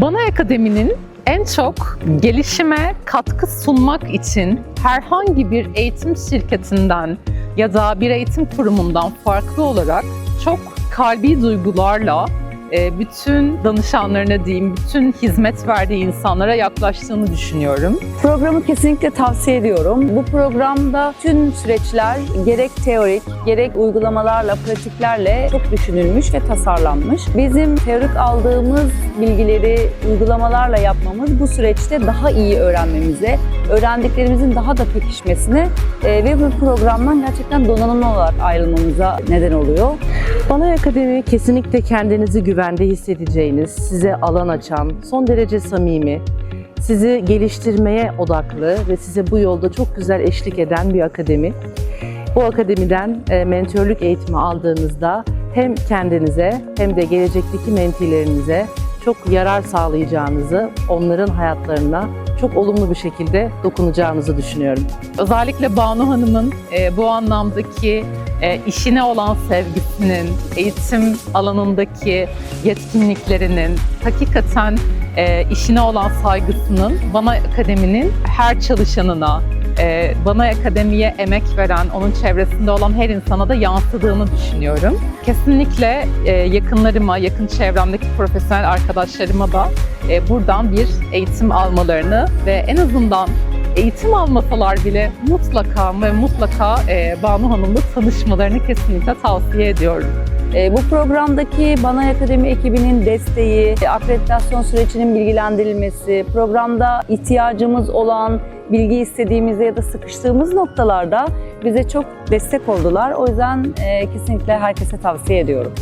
Bana Akademi'nin en çok gelişime katkı sunmak için herhangi bir eğitim şirketinden ya da bir eğitim kurumundan farklı olarak çok kalbi duygularla bütün danışanlarına diyeyim, bütün hizmet verdiği insanlara yaklaştığını düşünüyorum. Programı kesinlikle tavsiye ediyorum. Bu programda tüm süreçler gerek teorik gerek uygulamalarla, pratiklerle çok düşünülmüş ve tasarlanmış. Bizim teorik aldığımız bilgileri uygulamalarla yapmamız bu süreçte daha iyi öğrenmemize, öğrendiklerimizin daha da pekişmesine e, ve bu programdan gerçekten donanımlı olarak ayrılmamıza neden oluyor. Balay Akademi kesinlikle kendinizi güvende hissedeceğiniz, size alan açan, son derece samimi, sizi geliştirmeye odaklı ve size bu yolda çok güzel eşlik eden bir akademi. Bu akademiden e, mentörlük eğitimi aldığınızda hem kendinize hem de gelecekteki mentilerinize çok yarar sağlayacağınızı, onların hayatlarına çok olumlu bir şekilde dokunacağınızı düşünüyorum. Özellikle Banu Hanım'ın e, bu anlamdaki e, işine olan sevgisinin, eğitim alanındaki yetkinliklerinin, hakikaten e, işine olan saygısının Bana Akademi'nin her çalışanına, e, Bana Akademi'ye emek veren, onun çevresinde olan her insana da yansıdığını düşünüyorum. Kesinlikle e, yakınlarıma, yakın çevremdeki profesyonel arkadaşlarıma da buradan bir eğitim almalarını ve en azından eğitim almasalar bile mutlaka ve mutlaka e, Banu Hanım'la tanışmalarını kesinlikle tavsiye ediyorum. E, Bu programdaki Bana Akademi ekibinin desteği, e, akreditasyon sürecinin bilgilendirilmesi, programda ihtiyacımız olan, bilgi istediğimizde ya da sıkıştığımız noktalarda bize çok destek oldular. O yüzden e, kesinlikle herkese tavsiye ediyorum.